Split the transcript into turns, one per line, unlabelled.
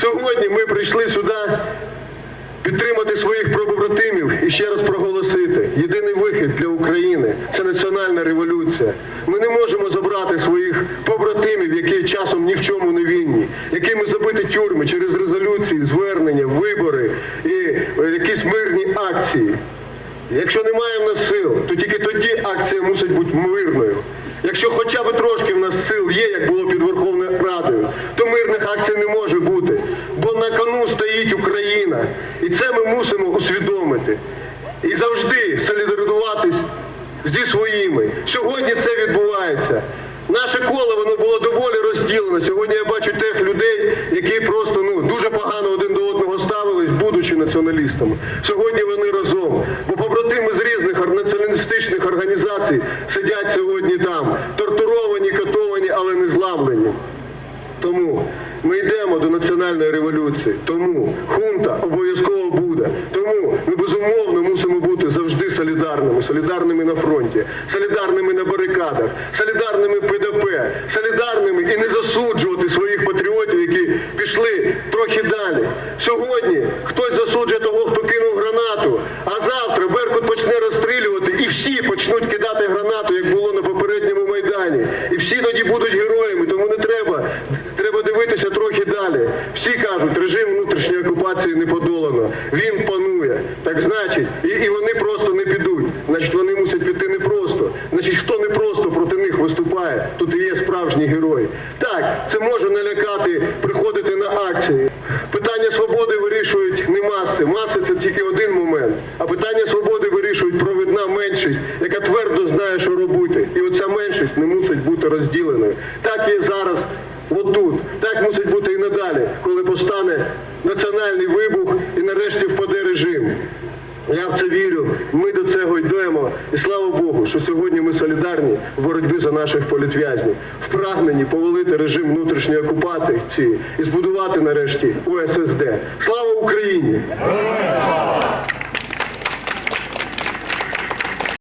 Сьогодні ми прийшли сюди підтримати своїх побратимів і ще раз проголосити. Єдиний вихід для України це національна революція. Ми не можемо забрати своїх побратимів, які часом ні в чому не винні, якими забити тюрми через резолюції, звернення, вибори і е, якісь мирні акції. Якщо немає в нас сил, то тільки тоді акція мусить бути мирною. Якщо хоча б трошки в нас сил є, як було під Верховною Радою, то мирних акцій не може бути. Стоїть Україна. І це ми мусимо усвідомити. І завжди солідаризуватись зі своїми. Сьогодні це відбувається. Наше коло воно було доволі розділено. Сьогодні я бачу тих людей, які просто ну дуже погано один до одного ставились, будучи націоналістами. Сьогодні вони разом. Бо побратими з різних націоналістичних організацій сидять сьогодні там, тортуровані, катовані, але не зламлені. Тому ми йдемо до національної революції. Тому хунта обов'язково буде. Тому ми безумовно мусимо бути завжди солідарними, солідарними на фронті, солідарними на барикадах, солідарними ПДП, солідарними і не засуджувати своїх патріотів, які пішли трохи далі. Сьогодні хтось засуджує того, хто кинув гранату, а завтра Беркут почне розстрілювати, і всі почнуть кидати гранату, як було на попередньому майдані. І всі тоді будуть героями, тому не треба. Треба дивитися трохи далі. Всі кажуть, режим внутрішньої окупації не подолано. Він панує. Так значить, і, і вони просто не підуть. Значить, вони мусять піти не просто. Значить, хто не просто проти них виступає, тут і є справжній герой. Так, це може налякати, приходити на акції. Питання свободи вирішують не маси. Маси це тільки один момент. А питання свободи вирішують провідна меншість, яка твердо знає, що робити. І оця меншість не мусить бути розділеною. Так є зараз. Отут так мусить бути і надалі, коли постане національний вибух і нарешті впаде режим. Я в це вірю. Ми до цього йдемо. І слава Богу, що сьогодні ми солідарні в боротьбі за наших політв'язнів, в прагненні повалити режим внутрішньої окупації і збудувати нарешті УССД. Слава Україні!